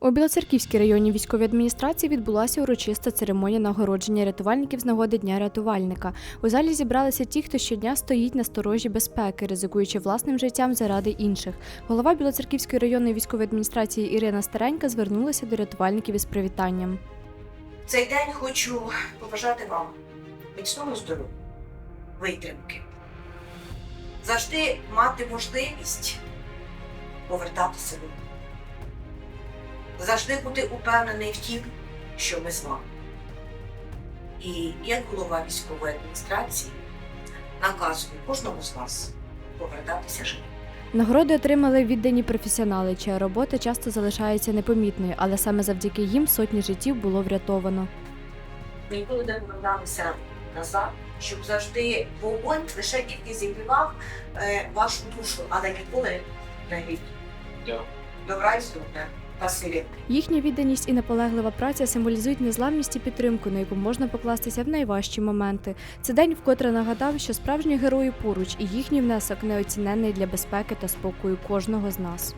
У Білоцерківській районній військовій адміністрації відбулася урочиста церемонія нагородження рятувальників з нагоди Дня рятувальника. У залі зібралися ті, хто щодня стоїть на сторожі безпеки, ризикуючи власним життям заради інших. Голова Білоцерківської районної військової адміністрації Ірина Старенька звернулася до рятувальників із привітанням. Цей день хочу побажати вам міцного здоров'я, витримки. Завжди мати можливість повертатися додому. Завжди бути упевнений в тім, що ми з вами. І як голова військової адміністрації наказую кожному з вас повертатися живим. Нагороди отримали віддані професіонали, чия робота часто залишається непомітною, але саме завдяки їм сотні життів було врятовано. Ми ніколи не поверталися назад, щоб завжди вогонь лише тільки зігрівав е, вашу душу, але ніколи не гріх. Добра і здоров'я. Спасибі. Їхня відданість і наполеглива праця символізують незламність і підтримку, на яку можна покластися в найважчі моменти. Це день вкотре нагадав, що справжні герої поруч, і їхній внесок неоціненний для безпеки та спокою кожного з нас.